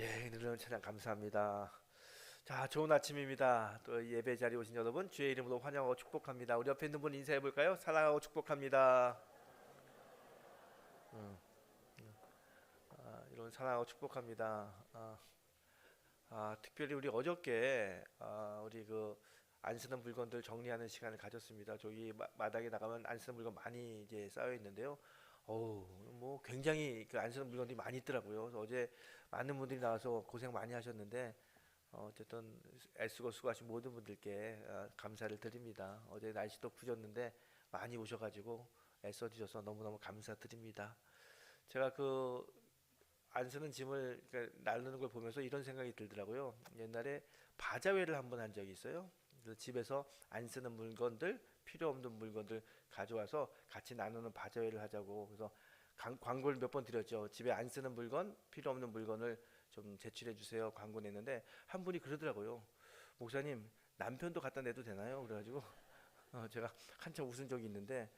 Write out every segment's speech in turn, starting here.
예, 늘은 찬양 감사합니다. 자, 좋은 아침입니다. 또 예배 자리에 오신 여러분 주의 이름으로 환영하고 축복합니다. 우리 옆에 있는 분 인사해 볼까요? 사랑하고 축복합니다. 음, 음. 아, 이런 사랑하고 축복합니다. 아, 아, 특별히 우리 어저께 아, 우리 그 안 쓰는 물건들 정리하는 시간을 가졌습니다. 저기 마, 마당에 나가면 안 쓰는 물건 많이 이제 쌓여 있는데요. 어우, 뭐 굉장히 그 안 쓰는 물건들이 많이 있더라고요. 어제 많은 분들이 나와서 고생 많이 하셨는데 어, 어쨌든 애쓰고 수고하신 모든 분들께 어, 감사를 드립니다. 어제 날씨도 구졌는데 많이 오셔가지고 애써 주셔서 너무너무 감사드립니다. 제가 그 안 쓰는 짐을 나르는 걸 보면서 이런 생각이 들더라고요. 옛날에 바자회를 한 번 한 적이 있어요. 그래서 집에서 안 쓰는 물건들, 필요 없는 물건들 가져와서 같이 나누는 바자회를 하자고 그래서 강- 광고를 몇 번 드렸죠. 집에 안 쓰는 물건, 필요 없는 물건을 좀 제출해 주세요. 광고 냈는데 한 분이 그러더라고요. 목사님 남편도 갖다 내도 되나요? 그래가지고 어, 제가 한참 웃은 적이 있는데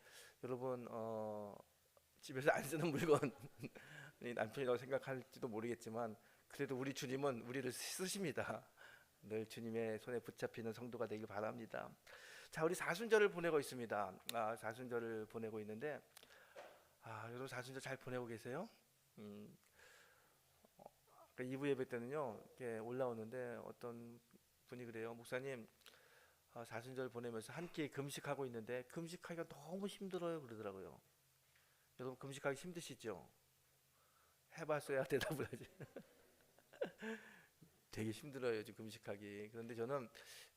여러분 어, 집에서 안 쓰는 물건 이 남편이라고 생각할지도 모르겠지만 그래도 우리 주님은 우리를 쓰십니다. 늘 주님의 손에 붙잡히는 성도가 되길 바랍니다. 자, 우리 사순절을 보내고 있습니다. 아, 사순절을 보내고 있는데 아, 여러분 사순절 잘 보내고 계세요? 음, 어, 그 2부 예배 때는요, 이렇게 올라오는데 어떤 분이 그래요, 목사님, 아, 사순절 보내면서 한 끼 금식하고 있는데 금식하기가 너무 힘들어요 그러더라고요. 여러분 금식하기 힘드시죠? 해봤어야 대답을 하지. 되게 힘들어요 지금 금식하기. 그런데 저는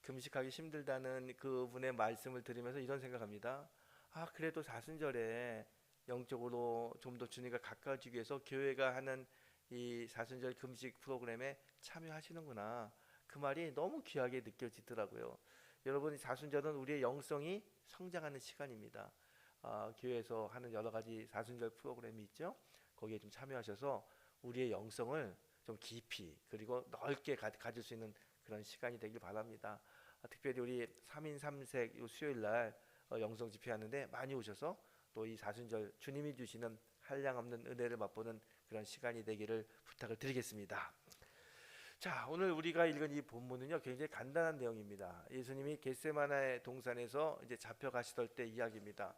금식하기 힘들다는 그분의 말씀을 들으면서 이런 생각합니다. 아 그래도 사순절에 영적으로 좀 더 주님과 가까워지기 위해서 교회가 하는 이 사순절 금식 프로그램에 참여하시는구나. 그 말이 너무 귀하게 느껴지더라고요. 여러분 사순절은 우리의 영성이 성장하는 시간입니다. 아, 교회에서 하는 여러 가지 사순절 프로그램이 있죠. 거기에 좀 참여하셔서 우리의 영성을 좀 깊이 그리고 넓게 가, 가질 수 있는 그런 시간이 되길 바랍니다. 아, 특별히 우리 3인 3색 요 수요일 날 어, 영성 집회하는데 많이 오셔서 또 이 사순절 주님이 주시는 한량없는 은혜를 맛보는 그런 시간이 되기를 부탁을 드리겠습니다. 자, 오늘 우리가 읽은 이 본문은요, 굉장히 간단한 내용입니다. 예수님이 겟세마나의 동산에서 이제 잡혀가시던 때 이야기입니다.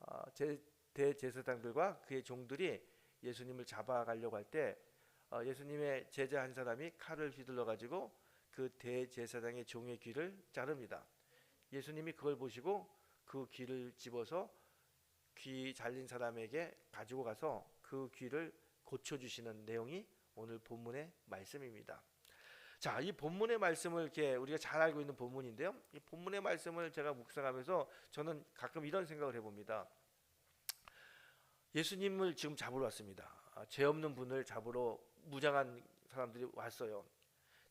아, 제 대제사장들과 그의 종들이 예수님을 잡아가려고 할때 어, 예수님의 제자 한 사람이 칼을 휘둘러 가지고 그 대제사장의 종의 귀를 자릅니다. 예수님이 그걸 보시고 그 귀를 집어서 귀 잘린 사람에게 가지고 가서 그 귀를 고쳐 주시는 내용이 오늘 본문의 말씀입니다. 자, 이 본문의 말씀을 이렇게 우리가 잘 알고 있는 본문인데요. 이 본문의 말씀을 제가 묵상하면서 저는 가끔 이런 생각을 해봅니다. 예수님을 지금 잡으러 왔습니다. 아, 죄 없는 분을 잡으러 무장한 사람들이 왔어요.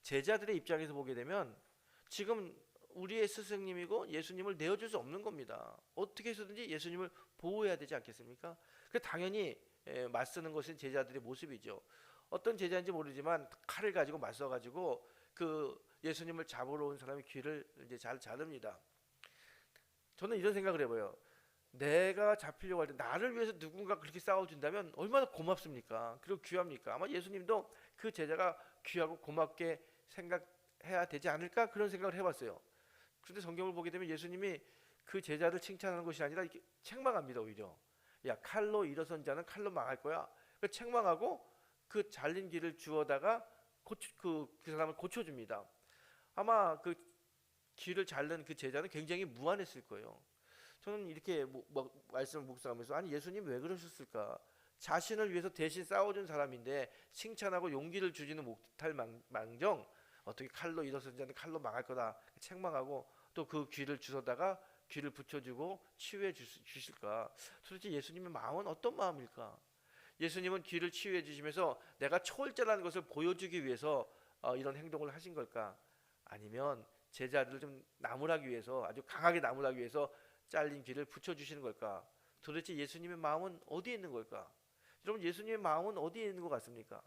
제자들의 입장에서 보게 되면 지금 우리의 스승님이고 예수님을 내어줄 수 없는 겁니다. 어떻게 해서든지 예수님을 보호해야 되지 않겠습니까? 그 당연히 에, 맞서는 것은 제자들의 모습이죠. 어떤 제자인지 모르지만 칼을 가지고 맞서 가지고 그 예수님을 잡으러 온 사람의 귀를 이제 잘 자릅니다. 저는 이런 생각을 해봐요. 내가 잡히려고 할 때 나를 위해서 누군가 그렇게 싸워준다면 얼마나 고맙습니까? 그리고 귀합니까? 아마 예수님도 그 제자가 귀하고 고맙게 생각해야 되지 않을까 그런 생각을 해봤어요. 그런데 성경을 보게 되면 예수님이 그 제자를 칭찬하는 것이 아니라 이렇게 책망합니다 오히려. 야 칼로 일어선 자는 칼로 망할 거야. 그 책망하고 그 잘린 길을 주워다가 고쳐, 그, 그 사람을 고쳐줍니다. 아마 그 길을 자른 그 제자는 굉장히 무안했을 거예요. 저는 이렇게 뭐, 뭐, 말씀을 묵상하면서 아니 예수님 왜 그러셨을까? 자신을 위해서 대신 싸워준 사람인데 칭찬하고 용기를 주지는 못할 망, 망정 어떻게 칼로 자는 칼로 망할 거다 책망하고 또 그 귀를 주워다가 귀를 붙여주고 치유해 주, 주실까? 도대체 예수님의 마음은 어떤 마음일까? 예수님은 귀를 치유해 주시면서 내가 초월자라는 것을 보여주기 위해서 어, 이런 행동을 하신 걸까? 아니면 제자들을 좀 나무라기 위해서 아주 강하게 나무라기 위해서 잘린 귀를 붙여주시는 걸까? 도대체 예수님의 마음은 어디에 있는 걸까? 여러분 예수님의 마음은 어디에 있는 것 같습니까?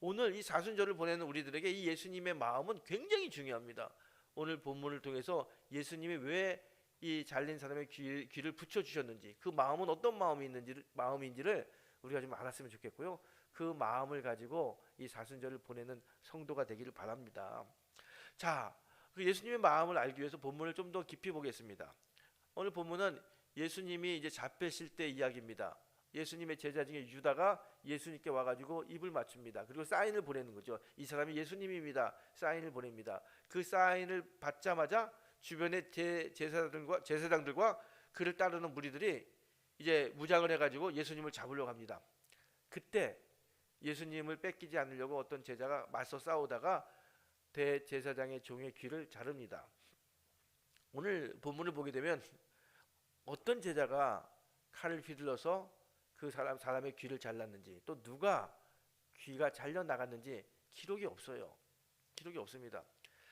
오늘 이 사순절을 보내는 우리들에게 이 예수님의 마음은 굉장히 중요합니다. 오늘 본문을 통해서 예수님이 왜 이 잘린 사람의 귀, 귀를 붙여 주셨는지 그 마음은 어떤 마음이 있는지 마음인지를 우리가 좀 알았으면 좋겠고요. 그 마음을 가지고 이 사순절을 보내는 성도가 되기를 바랍니다. 자, 그 예수님의 마음을 알기 위해서 본문을 좀 더 깊이 보겠습니다. 오늘 본문은 예수님이 이제 잡히실 때 이야기입니다. 예수님의 제자 중에 유다가 예수님께 와가지고 입을 맞춥니다. 그리고 사인을 보내는 거죠. 이 사람이 예수님입니다. 사인을 보냅니다. 그 사인을 받자마자 주변의 제, 제사장들과 제사장들과 그를 따르는 무리들이 이제 무장을 해가지고 예수님을 잡으려고 합니다. 그때 예수님을 뺏기지 않으려고 어떤 제자가 맞서 싸우다가 대제사장의 종의 귀를 자릅니다. 오늘 본문을 보게 되면 어떤 제자가 칼을 휘둘러서 그 사람 사람의 귀를 잘랐는지 또 누가 귀가 잘려 나갔는지 기록이 없어요. 기록이 없습니다.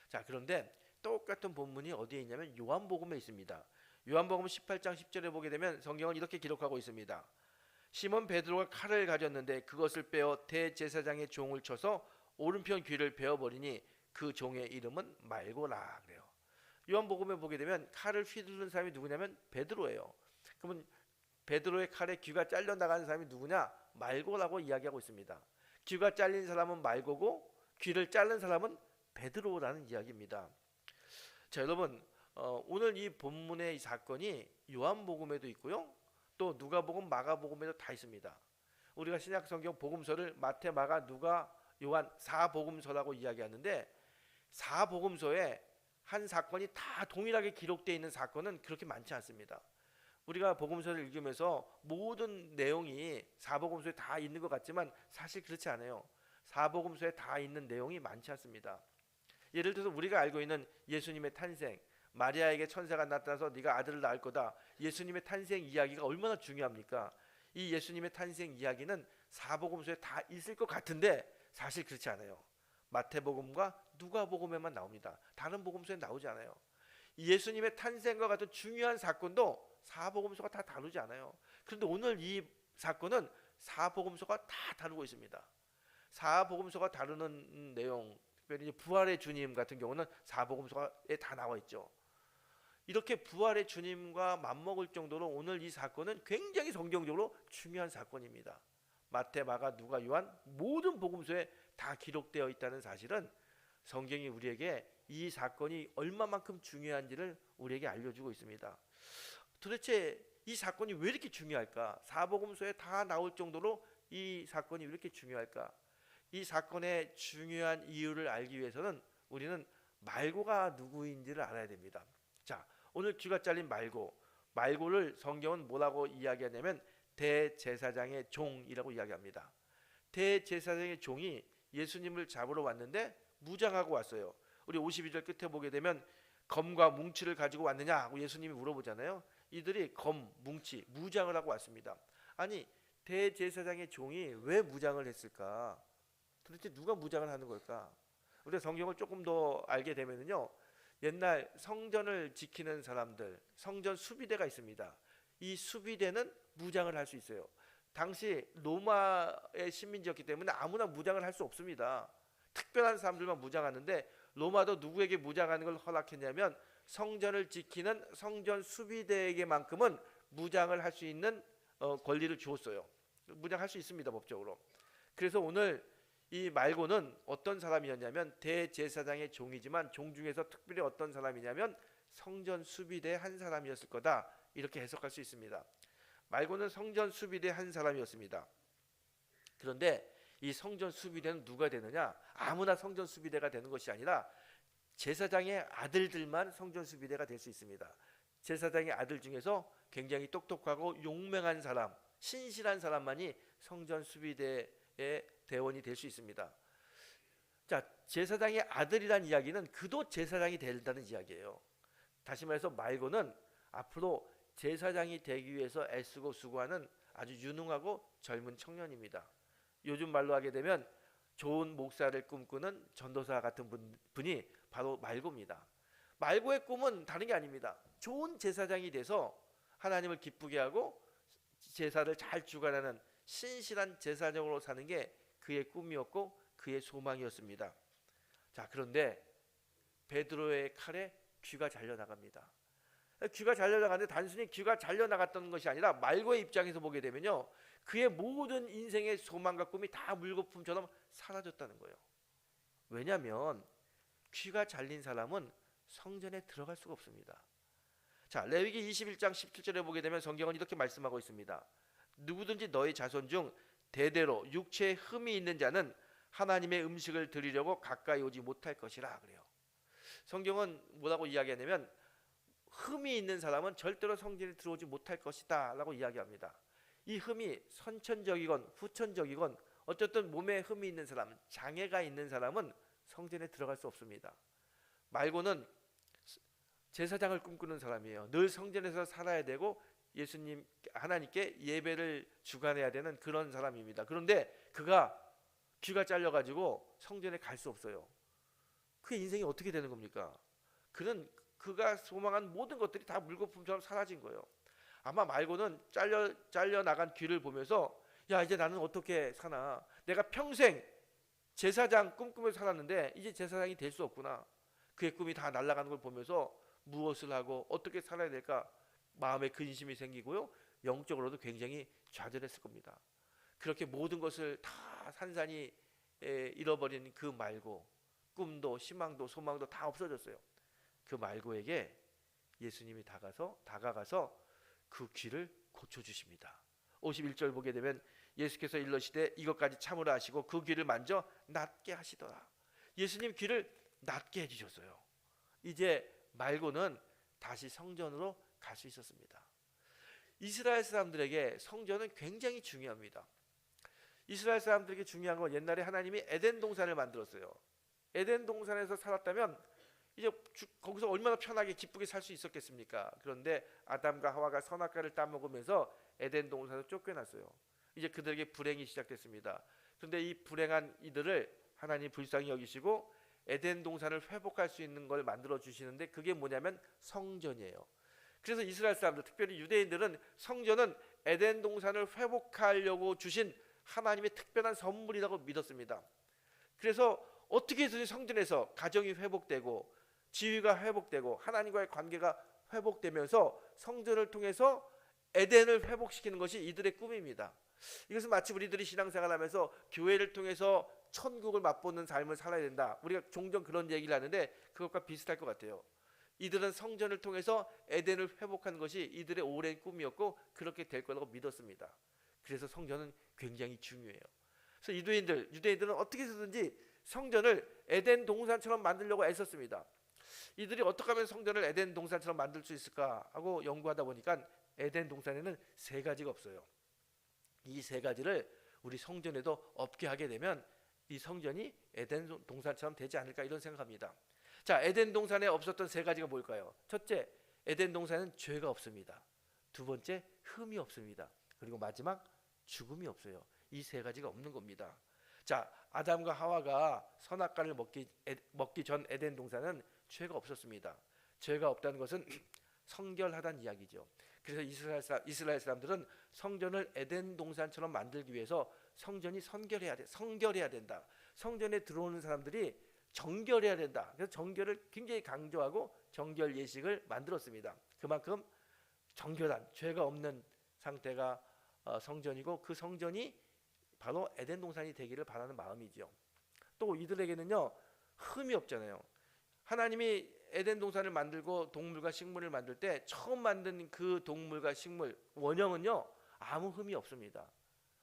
자, 그런데 똑같은 본문이 어디에 있냐면 요한복음에 있습니다. 요한복음 18장 10절에 보게 되면 성경은 이렇게 기록하고 있습니다. 시몬 베드로가 칼을 가졌는데 그것을 빼어 대제사장의 종을 쳐서 오른편 귀를 베어 버리니 그 종의 이름은 말고라 그래요. 요한복음에 보게 되면 칼을 휘두른 사람이 누구냐면 베드로예요. 그러면 베드로의 칼에 귀가 잘려 나가는 사람이 누구냐? 말고라고 이야기하고 있습니다. 귀가 잘린 사람은 말고고 귀를 자른 사람은 베드로라는 이야기입니다. 자, 여러분 어, 오늘 이 본문의 이 사건이 요한복음에도 있고요. 또 누가복음, 마가복음에도 다 있습니다. 우리가 신약 성경 복음서를 마태, 마가, 누가, 요한 사복음서라고 이야기하는데 사복음서에 한 사건이 다 동일하게 기록되어 있는 사건은 그렇게 많지 않습니다. 우리가 복음서를 읽으면서 모든 내용이 사복음서에 다 있는 것 같지만 사실 그렇지 않아요. 사복음서에 다 있는 내용이 많지 않습니다. 예를 들어서 우리가 알고 있는 예수님의 탄생, 마리아에게 천사가 나타나서 네가 아들을 낳을 거다. 예수님의 탄생 이야기가 얼마나 중요합니까? 이 예수님의 탄생 이야기는 사복음서에 다 있을 것 같은데 사실 그렇지 않아요. 마태복음과 누가복음에만 나옵니다. 다른 복음서에 나오지 않아요. 예수님의 탄생과 같은 중요한 사건도 사복음서가 다 다루지 않아요. 그런데 오늘 이 사건은 사복음서가 다 다루고 있습니다. 사복음서가 다루는 내용, 특별히 부활의 주님 같은 경우는 사복음서에 다 나와 있죠. 이렇게 부활의 주님과 맞먹을 정도로 오늘 이 사건은 굉장히 성경적으로 중요한 사건입니다. 마태, 마가, 누가, 요한 모든 복음서에 다 기록되어 있다는 사실은 성경이 우리에게 이 사건이 얼마만큼 중요한지를 우리에게 알려주고 있습니다. 도대체 이 사건이 왜 이렇게 중요할까? 사복음서에 다 나올 정도로 이 사건이 왜 이렇게 중요할까? 이 사건의 중요한 이유를 알기 위해서는 우리는 말고가 누구인지를 알아야 됩니다. 자, 오늘 귀가 잘린 말고, 말고를 성경은 뭐라고 이야기하냐면 대제사장의 종이라고 이야기합니다. 대제사장의 종이 예수님을 잡으러 왔는데 무장하고 왔어요. 우리 52절 끝에 보게 되면 검과 뭉치를 가지고 왔느냐 하고 예수님이 물어보잖아요. 이들이 검, 뭉치, 무장을 하고 왔습니다. 아니 대제사장의 종이 왜 무장을 했을까? 도대체 누가 무장을 하는 걸까? 우리가 성경을 조금 더 알게 되면요. 옛날 성전을 지키는 사람들, 성전 수비대가 있습니다. 이 수비대는 무장을 할 수 있어요. 당시 로마의 시민이었기 때문에 아무나 무장을 할 수 없습니다. 특별한 사람들만 무장하는데 로마도 누구에게 무장하는 걸 허락했냐면 성전을 지키는 성전 수비대에게만큼은 무장을 할 수 있는 어, 권리를 주었어요. 무장할 수 있습니다 법적으로. 그래서 오늘 이 말고는 어떤 사람이었냐면 대제사장의 종이지만 종 중에서 특별히 어떤 사람이냐면 성전 수비대 한 사람이었을 거다 이렇게 해석할 수 있습니다. 말고는 성전 수비대 한 사람이었습니다. 그런데 이 성전 수비대는 누가 되느냐? 아무나 성전 수비대가 되는 것이 아니라 제사장의 아들들만 성전 수비대가 될 수 있습니다. 제사장의 아들 중에서 굉장히 똑똑하고 용맹한 사람, 신실한 사람만이 성전 수비대의 대원이 될 수 있습니다. 자, 제사장의 아들이란 이야기는 그도 제사장이 된다는 이야기예요. 다시 말해서 말고는 앞으로 제사장이 되기 위해서 애쓰고 수고하는 아주 유능하고 젊은 청년입니다. 요즘 말로 하게 되면 좋은 목사를 꿈꾸는 전도사 같은 분, 분이 바로 말고입니다. 말고의 꿈은 다른 게 아닙니다. 좋은 제사장이 돼서 하나님을 기쁘게 하고 제사를 잘 주관하는 신실한 제사장으로 사는 게 그의 꿈이었고 그의 소망이었습니다. 자, 그런데 베드로의 칼에 귀가 잘려 나갑니다. 귀가 잘려 나가는데 단순히 귀가 잘려 나갔던 것이 아니라 말고의 입장에서 보게 되면요. 그의 모든 인생의 소망과 꿈이 다 물거품처럼 사라졌다는 거예요. 왜냐하면 귀가 잘린 사람은 성전에 들어갈 수가 없습니다. 자, 레위기 21장 17절에 보게 되면 성경은 이렇게 말씀하고 있습니다. 누구든지 너희 자손 중 대대로 육체에 흠이 있는 자는 하나님의 음식을 드리려고 가까이 오지 못할 것이라 그래요. 성경은 뭐라고 이야기하냐면 흠이 있는 사람은 절대로 성전에 들어오지 못할 것이다 라고 이야기합니다. 이 흠이 선천적이건 후천적이건 어쨌든 몸에 흠이 있는 사람, 장애가 있는 사람은 성전에 들어갈 수 없습니다. 말고는 제사장을 꿈꾸는 사람이에요. 늘 성전에서 살아야 되고 예수님 하나님께 예배를 주관해야 되는 그런 사람입니다. 그런데 그가 귀가 잘려 가지고 성전에 갈 수 없어요. 그 인생이 어떻게 되는 겁니까? 그는 그가 소망한 모든 것들이 다 물거품처럼 사라진 거예요. 아마 말고는 잘려 잘려 나간 귀를 보면서 야 이제 나는 어떻게 사나? 내가 평생 제사장 꿈꾸면서 살았는데 이제 제사장이 될 수 없구나. 그의 꿈이 다 날아가는 걸 보면서 무엇을 하고 어떻게 살아야 될까 마음에 근심이 생기고요. 영적으로도 굉장히 좌절했을 겁니다. 그렇게 모든 것을 다 산산이 에, 잃어버린 그 말고 꿈도 희망도 소망도 다 없어졌어요. 그 말고에게 예수님이 다가서 다가가서 그 귀를 고쳐 주십니다. 51절 보게 되면 예수께서 일러시되 이것까지 참으라 하시고 그 귀를 만져 낫게 하시더라. 예수님 귀를 낫게 해 주셨어요. 이제 말고는 다시 성전으로 갈 수 있었습니다. 이스라엘 사람들에게 성전은 굉장히 중요합니다. 이스라엘 사람들에게 중요한 건 옛날에 하나님이 에덴 동산을 만들었어요. 에덴 동산에서 살았다면 이제 주- 거기서 얼마나 편하게 기쁘게 살 수 있었겠습니까? 그런데 아담과 하와가 선악과를 따먹으면서 에덴 동산에서 쫓겨났어요. 이제 그들에게 불행이 시작됐습니다. 그런데 이 불행한 이들을 하나님 불쌍히 여기시고 에덴 동산을 회복할 수 있는 걸 만들어 주시는데 그게 뭐냐면 성전이에요. 그래서 이스라엘 사람들, 특별히 유대인들은 성전은 에덴 동산을 회복하려고 주신 하나님의 특별한 선물이라고 믿었습니다. 그래서 어떻게 해서든 성전에서 가정이 회복되고 지위가 회복되고 하나님과의 관계가 회복되면서 성전을 통해서 에덴을 회복시키는 것이 이들의 꿈입니다. 이것은 마치 우리들이 신앙생활하면서 교회를 통해서 천국을 맛보는 삶을 살아야 된다. 우리가 종종 그런 얘기를 하는데 그것과 비슷할 것 같아요. 이들은 성전을 통해서 에덴을 회복하는 것이 이들의 오랜 꿈이었고 그렇게 될 거라고 믿었습니다. 그래서 성전은 굉장히 중요해요. 그래서 유대인들, 유대인들은 어떻게 해서든지 성전을 에덴 동산처럼 만들려고 애썼습니다. 이들이 어떻게 하면 성전을 에덴 동산처럼 만들 수 있을까 하고 연구하다 보니까 에덴 동산에는 세 가지가 없어요. 이 세 가지를 우리 성전에도 없게 하게 되면 이 성전이 에덴 동산처럼 되지 않을까 이런 생각합니다. 자, 에덴 동산에 없었던 세 가지가 뭘까요? 첫째, 에덴 동산은 죄가 없습니다. 두 번째, 흠이 없습니다. 그리고 마지막 죽음이 없어요. 이 세 가지가 없는 겁니다. 자, 아담과 하와가 선악과를 먹기 에, 먹기 전 에덴 동산은 죄가 없었습니다. 죄가 없다는 것은 성결하다는 이야기죠. 그래서 이스라엘, 사, 이스라엘 사람들은 성전을 에덴 동산처럼 만들기 위해서 성전이 선결해야 돼. 성결해야 된다. 성전에 들어오는 사람들이 정결해야 된다. 그래서 정결을 굉장히 강조하고 정결 예식을 만들었습니다. 그만큼 정결한 죄가 없는 상태가 어, 성전이고 그 성전이 바로 에덴 동산이 되기를 바라는 마음이죠. 또 이들에게는요 흠이 없잖아요. 하나님이 에덴 동산을 만들고 동물과 식물을 만들 때 처음 만든 그 동물과 식물 원형은요 아무 흠이 없습니다.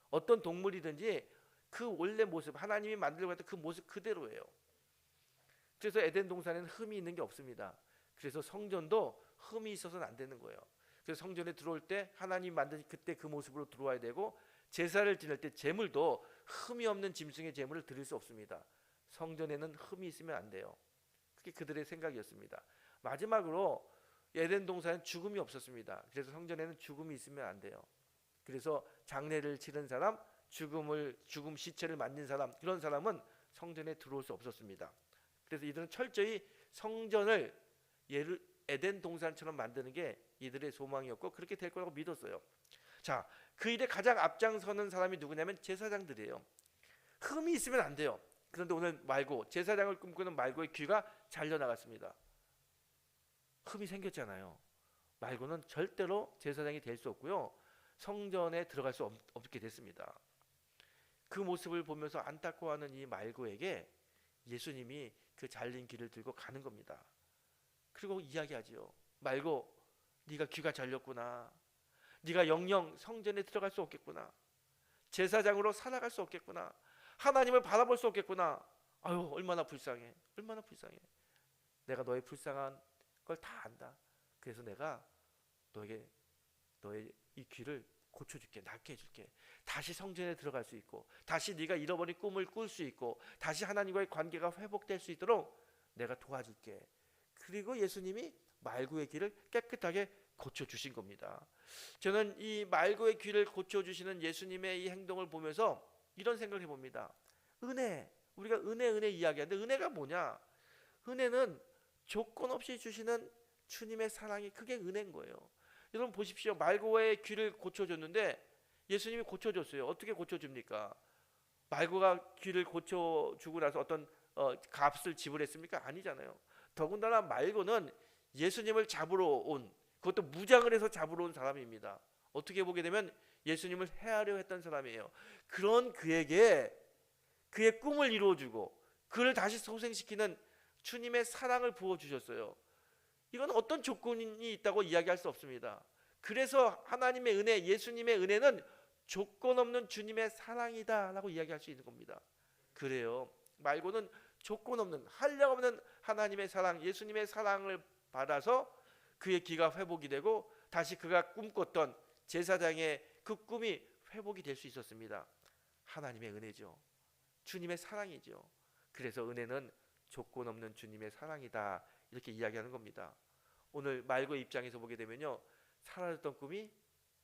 어떤 동물이든지 그 원래 모습 하나님이 만들고 했던 그 모습 그대로예요. 그래서 에덴 동산에는 흠이 있는 게 없습니다. 그래서 성전도 흠이 있어서는 안 되는 거예요. 그래서 성전에 들어올 때 하나님 만든 그때 그 모습으로 들어와야 되고 제사를 지낼 때 제물도 흠이 없는 짐승의 제물을 드릴 수 없습니다. 성전에는 흠이 있으면 안 돼요. 그게 그들의 생각이었습니다. 마지막으로 에덴 동산은 죽음이 없었습니다. 그래서 성전에는 죽음이 있으면 안 돼요. 그래서 장례를 치른 사람, 죽음을 죽음 시체를 만진 사람 그런 사람은 성전에 들어올 수 없었습니다. 그래서 이들은 철저히 성전을 예를 에덴 동산처럼 만드는 게 이들의 소망이었고 그렇게 될 거라고 믿었어요. 자, 그 일에 가장 앞장서는 사람이 누구냐면 제사장들이에요. 흠이 있으면 안 돼요. 그런데 오늘 말고 제사장을 꿈꾸는 말고의 귀가 잘려 나갔습니다. 흠이 생겼잖아요. 말고는 절대로 제사장이 될 수 없고요. 성전에 들어갈 수 없, 없게 됐습니다. 그 모습을 보면서 안타까워하는 이 말고에게 예수님이 그 잘린 길을 들고 가는 겁니다. 그리고 이야기하지요. 말고 네가 귀가 잘렸구나. 네가 영영 성전에 들어갈 수 없겠구나. 제사장으로 살아갈 수 없겠구나. 하나님을 바라볼 수 없겠구나. 아유 얼마나 불쌍해. 얼마나 불쌍해. 내가 너의 불쌍한 걸 다 안다. 그래서 내가 너에게 너의 이 귀를 고쳐줄게, 낫게 해줄게. 다시 성전에 들어갈 수 있고, 다시 네가 잃어버린 꿈을 꿀 수 있고, 다시 하나님과의 관계가 회복될 수 있도록 내가 도와줄게. 그리고 예수님이 말구의 귀를 깨끗하게 고쳐 주신 겁니다. 저는 이 말구의 귀를 고쳐 주시는 예수님의 이 행동을 보면서 이런 생각을 해봅니다. 은혜, 우리가 은혜 은혜 이야기하는데 은혜가 뭐냐? 은혜는 조건 없이 주시는 주님의 사랑이 그게 은혜인 거예요. 여러분 보십시오. 말고의 귀를 고쳐줬는데 예수님이 고쳐줬어요. 어떻게 고쳐줍니까? 말고가 귀를 고쳐주고 나서 어떤 어, 값을 지불했습니까? 아니잖아요. 더군다나 말고는 예수님을 잡으러 온 그것도 무장을 해서 잡으러 온 사람입니다. 어떻게 보게 되면 예수님을 해하려 했던 사람이에요. 그런 그에게 그의 꿈을 이루어주고 그를 다시 소생시키는 주님의 사랑을 부어주셨어요. 이건 어떤 조건이 있다고 이야기할 수 없습니다. 그래서 하나님의 은혜, 예수님의 은혜는 조건 없는 주님의 사랑이다라고 이야기할 수 있는 겁니다. 그래요. 말고는 조건 없는 한량 없는 하나님의 사랑, 예수님의 사랑을 받아서 그의 기가 회복이 되고 다시 그가 꿈꿨던 제사장의 그 꿈이 회복이 될 수 있었습니다. 하나님의 은혜죠. 주님의 사랑이죠. 그래서 은혜는 조건 없는 주님의 사랑이다. 이렇게 이야기하는 겁니다. 오늘 말고 입장에서 보게 되면요. 사라졌던 꿈이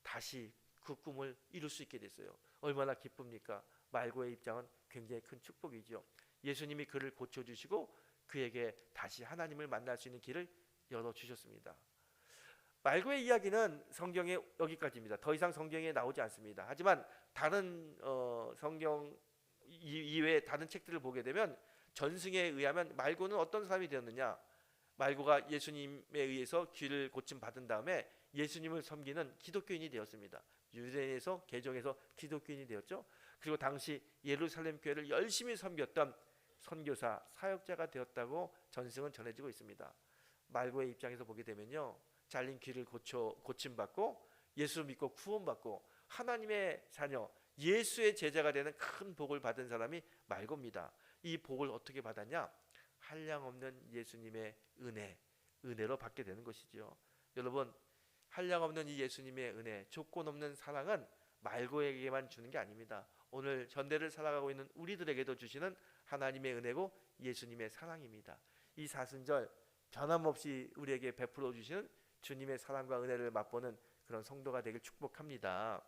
다시 그 꿈을 이룰 수 있게 됐어요. 얼마나 기쁩니까? 말고의 입장은 굉장히 큰 축복이죠. 예수님이 그를 고쳐 주시고 그에게 다시 하나님을 만날 수 있는 길을 열어 주셨습니다. 말고의 이야기는 성경에 여기까지입니다. 더 이상 성경에 나오지 않습니다. 하지만 다른 어, 성경 이외에 다른 책들을 보게 되면 전승에 의하면 말고는 어떤 사람이 되었느냐? 말고가 예수님에 의해서 귀를 고침 받은 다음에 예수님을 섬기는 기독교인이 되었습니다. 유대인에서 개종해서 기독교인이 되었죠. 그리고 당시 예루살렘 교회를 열심히 섬겼던 선교사 사역자가 되었다고 전승은 전해지고 있습니다. 말고의 입장에서 보게 되면요. 잘린 귀를 고쳐 고침 받고 예수 믿고 구원받고 하나님의 자녀 예수의 제자가 되는 큰 복을 받은 사람이 말고입니다. 이 복을 어떻게 받았냐? 한량없는 예수님의 은혜, 은혜로 받게 되는 것이죠. 여러분, 한량없는 이 예수님의 은혜, 조건 없는 사랑은 말고에게만 주는 게 아닙니다. 오늘 전대를 살아가고 있는 우리들에게도 주시는 하나님의 은혜고 예수님의 사랑입니다. 이 사순절 변함없이 우리에게 베풀어 주시는 주님의 사랑과 은혜를 맛보는 그런 성도가 되길 축복합니다.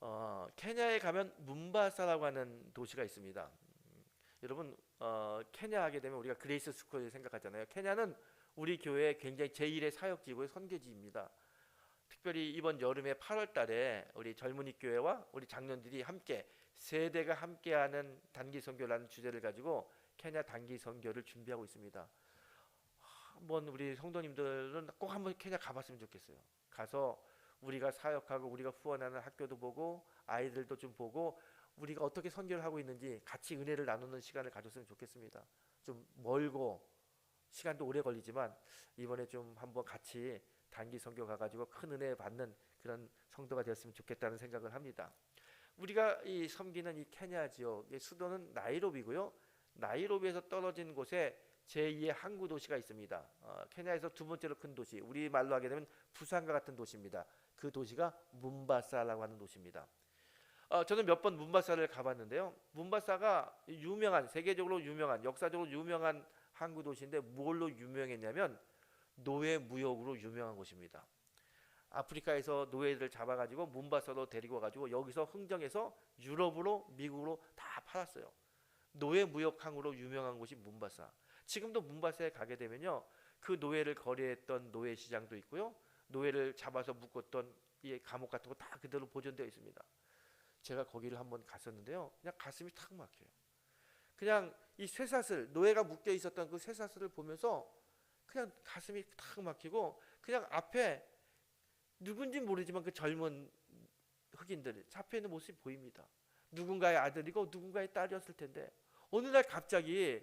어, 케냐에 가면 문바사라고 하는 도시가 있습니다. 음, 여러분 어, 케냐 하게 되면 우리가 그레이스 스쿨 생각하잖아요. 케냐는 우리 교회 굉장히 제1의 사역지고 선교지입니다. 특별히 이번 여름에 8월 달에 우리 젊은이 교회와 우리 장년들이 함께 세대가 함께하는 단기 선교라는 주제를 가지고 케냐 단기 선교를 준비하고 있습니다. 한번 우리 성도님들은 꼭 한번 케냐 가봤으면 좋겠어요. 가서 우리가 사역하고 우리가 후원하는 학교도 보고 아이들도 좀 보고 우리가 어떻게 선교를 하고 있는지 같이 은혜를 나누는 시간을 가졌으면 좋겠습니다. 좀 멀고 시간도 오래 걸리지만 이번에 좀 한번 같이 단기 선교 가가지고 큰 은혜 받는 그런 성도가 되었으면 좋겠다는 생각을 합니다. 우리가 이 섬기는 이 케냐 지역의 수도는 나이로비고요. 나이로비에서 떨어진 곳에 제2의 항구 도시가 있습니다. 어, 케냐에서 두 번째로 큰 도시, 우리 말로 하게 되면 부산과 같은 도시입니다. 그 도시가 문바사라고 하는 도시입니다. 어, 저는 몇 번 문바사를 가봤는데요. 문바사가 유명한 세계적으로 유명한 역사적으로 유명한 항구 도시인데 뭘로 유명했냐면 노예 무역으로 유명한 곳입니다. 아프리카에서 노예들을 잡아가지고 문바사로 데리고 가지고 여기서 흥정해서 유럽으로 미국으로 다 팔았어요. 노예 무역항으로 유명한 곳이 문바사. 지금도 문바사에 가게 되면요, 그 노예를 거래했던 노예 시장도 있고요, 노예를 잡아서 묶었던 이 감옥 같은 거 다 그대로 보존되어 있습니다. 제가 거기를 한번 갔었는데요, 그냥 가슴이 탁 막혀요. 그냥 이 쇠사슬 노예가 묶여 있었던 그 쇠사슬을 보면서 그냥 가슴이 탁 막히고 그냥 앞에 누군지 모르지만 그 젊은 흑인들 잡혀 있는 모습이 보입니다. 누군가의 아들이고 누군가의 딸이었을 텐데 어느 날 갑자기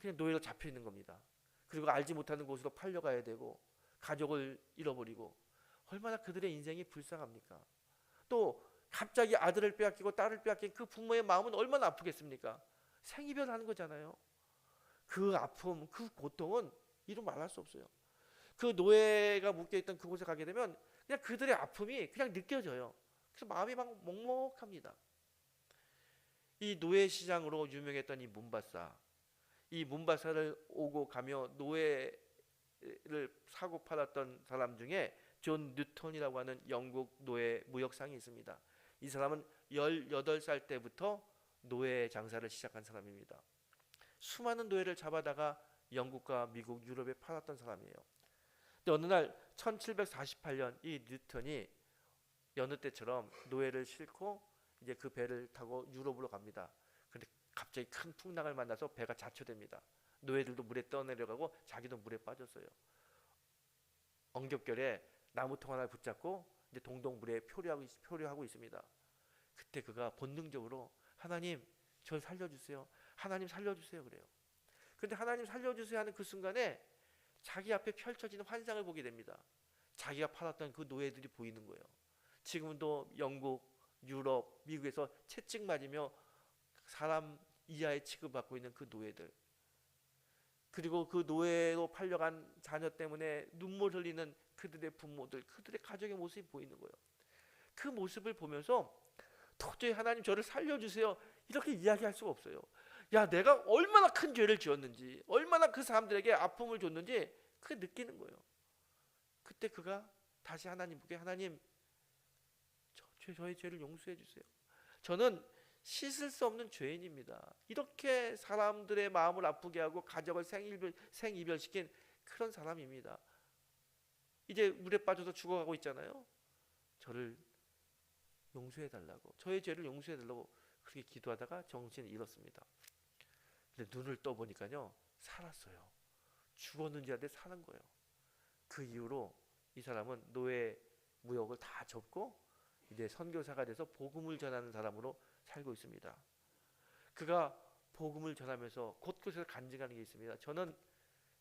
그냥 노예로 잡혀 있는 겁니다. 그리고 알지 못하는 곳으로 팔려가야 되고 가족을 잃어버리고 얼마나 그들의 인생이 불쌍합니까? 또 갑자기 아들을 빼앗기고 딸을 빼앗긴 그 부모의 마음은 얼마나 아프겠습니까? 생이별하는 거잖아요. 그 아픔, 그 고통은 이루 말할 수 없어요. 그 노예가 묶여 있던 그곳에 가게 되면 그냥 그들의 아픔이 그냥 느껴져요. 그래서 마음이 막 먹먹합니다. 이 노예 시장으로 유명했던 이 문바사, 이 문바사를 오고 가며 노예를 사고 팔았던 사람 중에 존 뉴턴이라고 하는 영국 노예 무역상이 있습니다. 이 사람은 18살 때부터 노예 장사를 시작한 사람입니다. 수많은 노예를 잡아다가 영국과 미국, 유럽에 팔았던 사람이에요. 근데 어느 날 1748년 이 뉴턴이 여느 때처럼 노예를 싣고 이제 그 배를 타고 유럽으로 갑니다. 갑자기 큰 풍랑을 만나서 배가 자초됩니다. 노예들도 물에 떠내려가고 자기도 물에 빠졌어요. 엉겹결에 나무통 하나를 붙잡고 이제 동동 물에 표류하고, 있- 표류하고 있습니다. 그때 그가 본능적으로 하나님 절 살려주세요. 하나님 살려주세요 그래요. 근데 하나님 살려주세요 하는 그 순간에 자기 앞에 펼쳐지는 환상을 보게 됩니다. 자기가 팔았던 그 노예들이 보이는 거예요. 지금도 영국, 유럽, 미국에서 채찍 맞으며 사람 이하의 취급받고 있는 그 노예들. 그리고 그 노예로 팔려간 자녀 때문에 눈물 흘리는 그들의 부모들, 그들의 가족의 모습이 보이는 거예요. 그 모습을 보면서 도저히 하나님 저를 살려주세요. 이렇게 이야기할 수가 없어요. 야, 내가 얼마나 큰 죄를 지었는지, 얼마나 그 사람들에게 아픔을 줬는지 그 느끼는 거예요. 그때 그가 다시 하나님께 하나님 저, 죄- 저의 죄를 용서해 주세요. 저는 씻을 수 없는 죄인입니다. 이렇게 사람들의 마음을 아프게 하고 가족을 생이별, 생이별시킨 그런 사람입니다. 이제 물에 빠져서 죽어가고 있잖아요. 저를 용서해 달라고 저의 죄를 용서해 달라고 그렇게 기도하다가 정신을 잃었습니다. 근데 눈을 떠 보니까요 살았어요. 죽었는지 알았는데 사는 거예요. 그 이후로 이 사람은 노예 무역을 다 접고 이제 선교사가 돼서 복음을 전하는 사람으로 살고 있습니다. 그가 복음을 전하면서 곳곳에서 간증하는 게 있습니다. 저는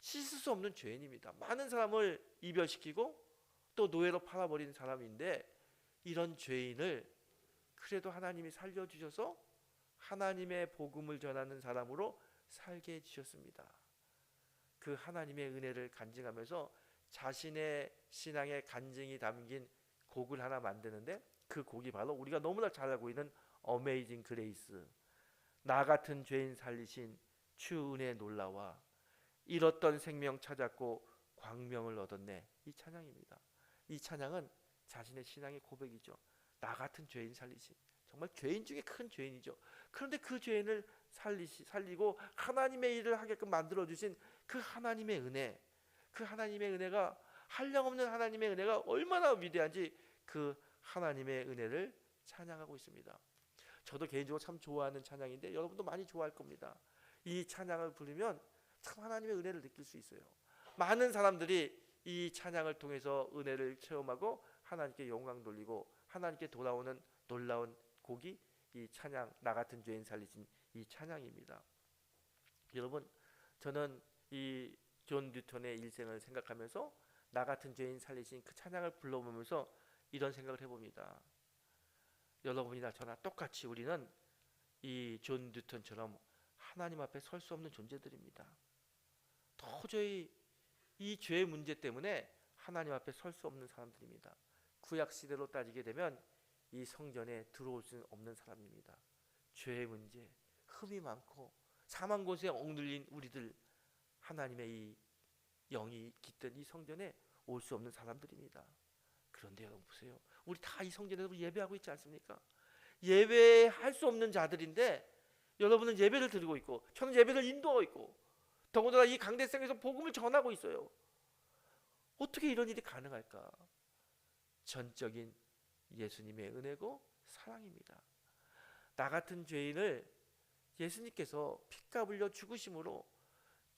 씻을 수 없는 죄인입니다. 많은 사람을 이별시키고 또 노예로 팔아버린 사람인데 이런 죄인을 그래도 하나님이 살려주셔서 하나님의 복음을 전하는 사람으로 살게 해주셨습니다. 그 하나님의 은혜를 간증하면서 자신의 신앙의 간증이 담긴 곡을 하나 만드는데 그 곡이 바로 우리가 너무나 잘 알고 있는 어메이징 그레이스 나 같은 죄인 살리신 주 은혜 놀라와 잃었던 생명 찾았고 광명을 얻었네 이 찬양입니다. 이 찬양은 자신의 신앙의 고백이죠. 나 같은 죄인 살리신 정말 죄인 중에 큰 죄인이죠. 그런데 그 죄인을 살리시 살리고 하나님의 일을 하게끔 만들어 주신 그 하나님의 은혜, 그 하나님의 은혜가 한량없는 하나님의 은혜가 얼마나 위대한지 그 하나님의 은혜를 찬양하고 있습니다. 저도 개인적으로 참 좋아하는 찬양인데 여러분도 많이 좋아할 겁니다. 이 찬양을 부르면 참 하나님의 은혜를 느낄 수 있어요. 많은 사람들이 이 찬양을 통해서 은혜를 체험하고 하나님께 영광 돌리고 하나님께 돌아오는 놀라운 곡이 이 찬양 나 같은 죄인 살리신 이 찬양입니다. 여러분 저는 이 존 뉴턴의 일생을 생각하면서 나 같은 죄인 살리신 그 찬양을 불러보면서 이런 생각을 해봅니다. 여러분이나 저나 똑같이 우리는 이 존 뉴턴처럼 하나님 앞에 설 수 없는 존재들입니다. 도저히 이 죄의 문제 때문에 하나님 앞에 설 수 없는 사람들입니다. 구약 시대로 따지게 되면 이 성전에 들어올 수 없는 사람입니다. 죄의 문제, 흠이 많고 사망 곳에 억눌린 우리들 하나님의 이 영이 깃든 이 성전에 올 수 없는 사람들입니다. 그런데 여러분 보세요. 우리 다 이 성전에서 예배하고 있지 않습니까? 예배할 수 없는 자들인데 여러분은 예배를 드리고 있고 저는 예배를 인도하고 있고 더군다나 이 강대성에서 복음을 전하고 있어요. 어떻게 이런 일이 가능할까? 전적인 예수님의 은혜고 사랑입니다. 나 같은 죄인을 예수님께서 피값 흘려 죽으심으로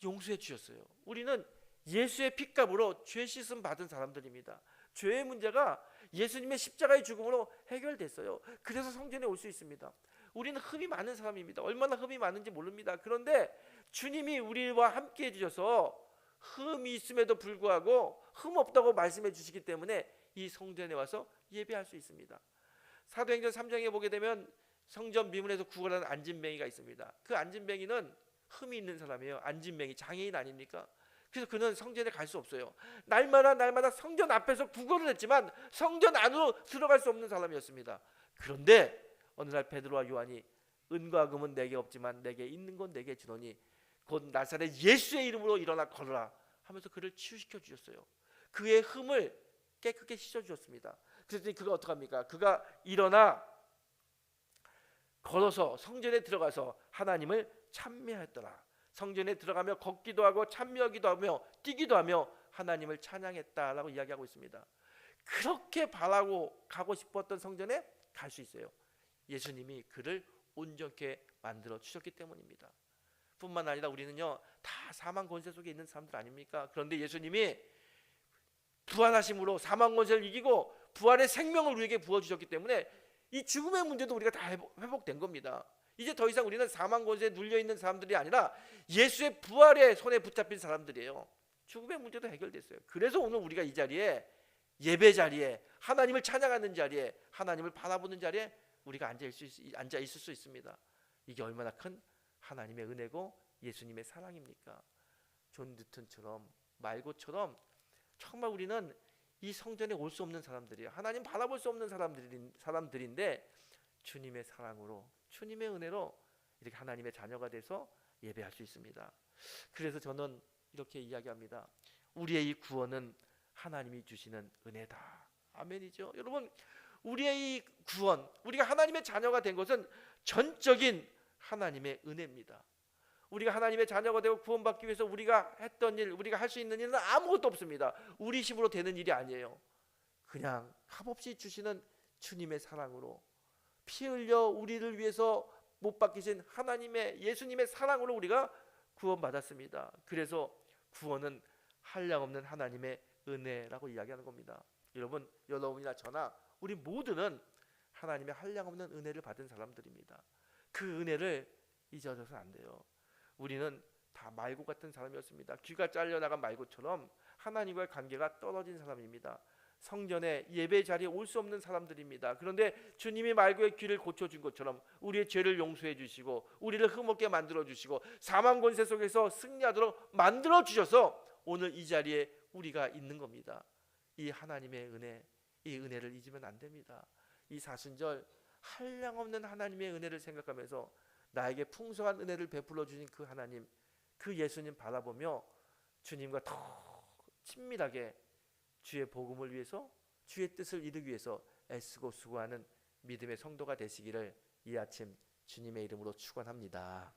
용서해 주셨어요. 우리는 예수의 핏값으로 죄 씻음 받은 사람들입니다. 죄의 문제가 예수님의 십자가의 죽음으로 해결됐어요. 그래서 성전에 올 수 있습니다. 우리는 흠이 많은 사람입니다. 얼마나 흠이 많은지 모릅니다. 그런데 주님이 우리와 함께 해주셔서 흠이 있음에도 불구하고 흠 없다고 말씀해 주시기 때문에 이 성전에 와서 예배할 수 있습니다. 사도행전 3장에 보게 되면 성전 미문에서 구걸하는 안진뱅이가 있습니다. 그 안진뱅이는 흠이 있는 사람이에요. 안진뱅이 장애인 아닙니까? 그래서 그는 성전에 갈 수 없어요. 날마다 날마다 성전 앞에서 구걸을 했지만 성전 안으로 들어갈 수 없는 사람이었습니다. 그런데 어느 날 베드로와 요한이 은과 금은 내게 없지만 내게 있는 건 내게 주노니 곧 나사렛 예수의 이름으로 일어나 걸어라 하면서 그를 치유시켜 주셨어요. 그의 흠을 깨끗게 씻어 주셨습니다. 그랬더니 그가 어떡합니까? 그가 일어나 걸어서 성전에 들어가서 하나님을 찬미하였더라. 성전에 들어가며 걷기도 하고 찬미하기도 하며 뛰기도 하며 하나님을 찬양했다라고 이야기하고 있습니다. 그렇게 바라고 가고 싶었던 성전에 갈 수 있어요. 예수님이 그를 온전케 만들어 주셨기 때문입니다. 뿐만 아니라 우리는요 다 사망 권세 속에 있는 사람들 아닙니까? 그런데 예수님이 부활하심으로 사망 권세를 이기고 부활의 생명을 우리에게 부어 주셨기 때문에 이 죽음의 문제도 우리가 다 회복- 회복된 겁니다. 이제 더 이상 우리는 사망 권세에 눌려 있는 사람들이 아니라 예수의 부활의 손에 붙잡힌 사람들이에요. 죽음의 문제도 해결됐어요. 그래서 오늘 우리가 이 자리에 예배 자리에 하나님을 찬양하는 자리에 하나님을 바라보는 자리에 우리가 앉아 있을 수, 앉아 있을 수 있습니다. 이게 얼마나 큰 하나님의 은혜고 예수님의 사랑입니까? 존 뉴턴처럼 말고처럼 정말 우리는 이 성전에 올 수 없는 사람들이에요. 하나님 바라볼 수 없는 사람들인 사람들인데 주님의 사랑으로 주님의 은혜로 이렇게 하나님의 자녀가 돼서 예배할 수 있습니다. 그래서 저는 이렇게 이야기합니다. 우리의 이 구원은 하나님이 주시는 은혜다. 아멘이죠. 여러분, 우리의 이 구원, 우리가 하나님의 자녀가 된 것은 전적인 하나님의 은혜입니다. 우리가 하나님의 자녀가 되고 구원받기 위해서 우리가 했던 일, 우리가 할 수 있는 일은 아무것도 없습니다. 우리 힘으로 되는 일이 아니에요. 그냥 값없이 주시는 주님의 사랑으로 피 흘려 우리를 위해서 못 박히신 하나님의 예수님의 사랑으로 우리가 구원받았습니다. 그래서 구원은 한량없는 하나님의 은혜라고 이야기하는 겁니다. 여러분, 여러분이나 저나 우리 모두는 하나님의 한량없는 은혜를 받은 사람들입니다. 그 은혜를 잊어져서 안 돼요. 우리는 다 말고 같은 사람이었습니다. 귀가 잘려 나간 말고처럼 하나님과의 관계가 떨어진 사람입니다. 성전에 예배 자리에 올 수 없는 사람들입니다. 그런데 주님이 말고의 귀를 고쳐 준 것처럼 우리의 죄를 용서해 주시고 우리를 흠없게 만들어 주시고 사망 권세 속에서 승리하도록 만들어 주셔서 오늘 이 자리에 우리가 있는 겁니다. 이 하나님의 은혜, 이 은혜를 잊으면 안 됩니다. 이 사순절 한량없는 하나님의 은혜를 생각하면서 나에게 풍성한 은혜를 베풀어 주신 그 하나님, 그 예수님 바라보며 주님과 더 친밀하게 주의 복음을 위해서 주의 뜻을 이루기 위해서 애쓰고 수고하는 믿음의 성도가 되시기를 이 아침 주님의 이름으로 축원합니다.